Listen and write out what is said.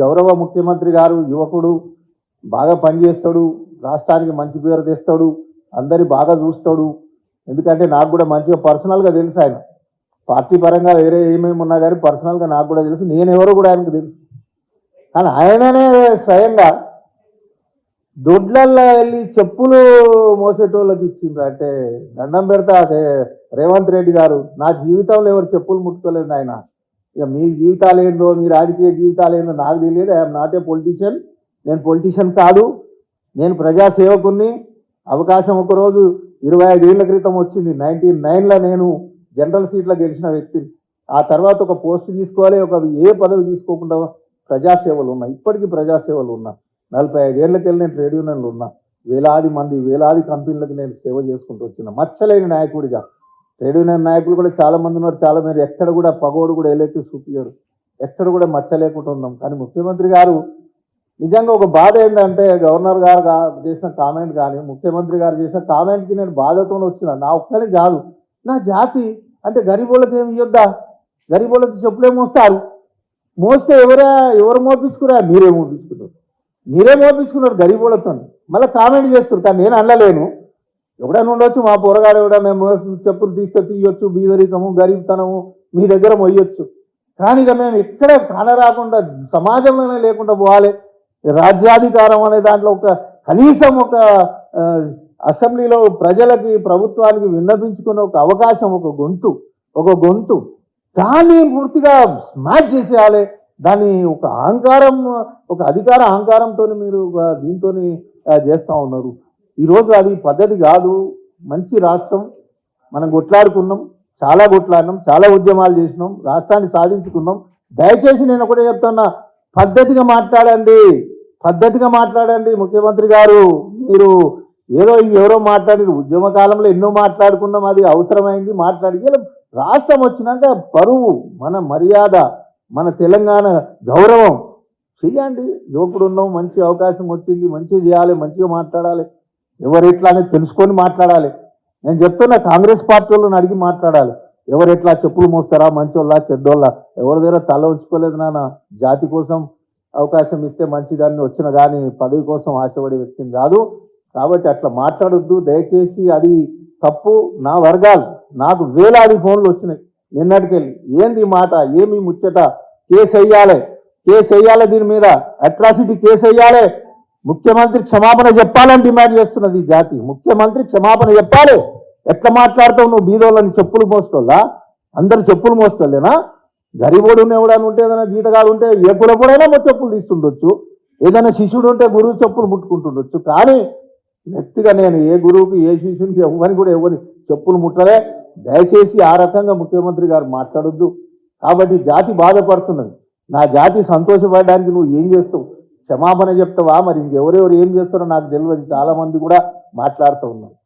గౌరవ ముఖ్యమంత్రి గారు యువకుడు బాగా పనిచేస్తాడు రాష్ట్రానికి మంచి పేరు తెస్తాడు అందరి బాగా చూస్తాడు. ఎందుకంటే నాకు కూడా మంచిగా పర్సనల్గా తెలుసు ఆయన. పార్టీ పరంగా వేరే ఏమేమి ఉన్నా కానీ పర్సనల్గా నాకు కూడా తెలుసు. నేను ఎవరో కూడా ఆయనకు తెలుసు. కానీ ఆయననే స్వయంగా దొడ్లల్లో వెళ్ళి చెప్పులు మోసేటోళ్ళకి ఇచ్చిండ్రు అంటే దండం పెడతా రేవంత్ రెడ్డి గారు. నా జీవితంలో ఎవరు చెప్పులు ముట్టుకోలేదు ఆయన ఇక మీ జీవితాలు ఏందో మీ రాజకీయ జీవితాలు ఏందో నాకు తెలియదు. ఐఎమ్ నాట్ ఏ పొలిటీషియన్ నేను పొలిటీషియన్ కాదు. నేను ప్రజాసేవకుని అవకాశం ఒకరోజు ఇరవై ఐదేళ్ళ క్రితం వచ్చింది. నైన్టీన్ నైన్లో నేను జనరల్ సీట్లో గెలిచిన వ్యక్తిని ఆ తర్వాత ఒక పోస్ట్ తీసుకోవాలి. ఒక ఏ పదవి తీసుకోకుండా ప్రజాసేవలు ఉన్నా. ఇప్పటికీ ప్రజాసేవలు ఉన్నా. నలభై ఐదేళ్ళకి వెళ్ళి నేను ట్రేడ్ యూనియన్లు ఉన్నా. వేలాది మంది వేలాది కంపెనీలకు నేను సేవ చేసుకుంటూ వచ్చిన. మచ్చలేని నాయకుడిగా. ట్రేడ్ యూనియన్ నాయకులు కూడా చాలా మంది ఉన్నారు చాలా మంది. ఎక్కడ కూడా పగోడు కూడా ఏలైతే చూపించారు ఎక్కడ కూడా మచ్చ లేకుండా ఉన్నాం. కానీ ముఖ్యమంత్రి గారు నిజంగా ఒక బాధ ఏంటంటే గవర్నర్ గారు చేసిన కామెంట్ కానీ ముఖ్యమంత్రి గారు చేసిన కామెంట్కి నేను బాధతో వచ్చిన. నా ఒక్కనే కాదు. నా జాతి అంటే గరీబోళ్ళకి ఏమి ఇవ్వద్దా గరీబోళ్ళకి చెప్పులే మోస్తారు. మోస్తే ఎవరా ఎవరు మోపించుకురా? మీరే మోపించుకున్నారు. మీరే మోపించుకున్నారు గరీబోళ్ళతో మళ్ళీ కామెంట్ చేస్తారు కానీ నేను అనలేను. ఎవడైనా ఉండొచ్చు మా పొరగాడు ఎవడైనా మేము చెప్పులు తీస్తే తీయొచ్చు బీదరికము గరీబ్తనము మీ దగ్గర మొయ్యొచ్చు. కానీ ఇక మేము ఎక్కడ కానరాకుండా సమాజంలోనే లేకుండా పోవాలి. రాజ్యాధికారం అనే దాంట్లో ఒక కనీసం ఒక అసెంబ్లీలో ప్రజలకి ప్రభుత్వానికి విన్నపించుకునే ఒక అవకాశం ఒక గొంతు ఒక గొంతు. దాన్ని పూర్తిగా స్మాచ్ చేసేయాలి. దాన్ని ఒక అహంకారం ఒక అధికార అహంకారంతో మీరు దీంతో చేస్తూ ఉన్నారు. ఈరోజు అది పద్ధతి కాదు. మంచి రాష్ట్రం. మనం కొట్లాడుకున్నాం. చాలా కొట్లాడినాం. చాలా ఉద్యమాలు చేసినాం. రాష్ట్రాన్ని సాధించుకున్నాం. దయచేసి నేను ఒకటే చెప్తున్నా. పద్ధతిగా మాట్లాడండి. పద్ధతిగా మాట్లాడండి ముఖ్యమంత్రి గారు. మీరు ఏదో ఎవరో మాట్లాడారు ఉద్యమ కాలంలో ఎన్నో మాట్లాడుకున్నాం. అది అవసరమైంది. మాట్లాడి రాష్ట్రం వచ్చినాక పరువు మన మర్యాద మన తెలంగాణ గౌరవం. చెయ్యండి. యువకుడు ఉన్నాం. మంచి అవకాశం వచ్చింది. మంచిగా చేయాలి. మంచిగా మాట్లాడాలి. ఎవరు ఎట్లా అనేది తెలుసుకొని మాట్లాడాలి. నేను చెప్తున్నా కాంగ్రెస్ పార్టీ వాళ్ళని అడిగి మాట్లాడాలి. ఎవరు ఎట్లా చెప్పులు మోస్తారా? మంచోళ్ళ? చెడ్డోళ్ళ? ఎవరి దగ్గర తల ఉంచుకోలేదు నాన్న. జాతి కోసం అవకాశం ఇస్తే మంచిదాన్ని వచ్చిన కానీ పదవి కోసం ఆశపడే వ్యక్తిని కాదు. కాబట్టి అట్లా మాట్లాడొద్దు. దయచేసి అది తప్పు నా వర్గాలు. నాకు వేలాది ఫోన్లు వచ్చినాయి నిన్నటికెళ్ళి ఏంది మాట? ఏమి ముచ్చట? కేసు వెయ్యాలి కేసు వెయ్యాలి దీని మీద. అట్రాసిటీ కేసు వెయ్యాలి ముఖ్యమంత్రి క్షమాపణ చెప్పాలని డిమాండ్ చేస్తున్నది ఈ జాతి. ముఖ్యమంత్రి క్షమాపణ చెప్పాలి. ఎట్లా మాట్లాడతావు నువ్వు? బీదోళ్ళని చెప్పులు మోసుకోవాలా అందరు చెప్పులు మోసుకోలేనా గరీబోడు ఎవడని ఉంటే ఏదైనా జీతగాడు ఉంటే ఏ కులపడైనా చెప్పులు తీసుకుండొచ్చు ఏదైనా శిష్యుడు ఉంటే గురువు చెప్పులు ముట్టుకుంటుండొచ్చు. కానీ వ్యక్తిగా నేను ఏ గురువుకి ఏ శిష్యునికి ఎవరిని కూడా ఎవరి చెప్పులు ముట్టలే. దయచేసి ఆ రకంగా ముఖ్యమంత్రి గారు మాట్లాడొద్దు. కాబట్టి జాతి బాధపడుతున్నది. నా జాతి సంతోషపడడానికి నువ్వు ఏం చేస్తావు? క్షమాపణ చెప్తావా? మరి ఇంకెవరెవరు ఏం చేస్తారో నాకు తెలియదు. చాలా మంది కూడా మాట్లాడుతూ ఉన్నారు.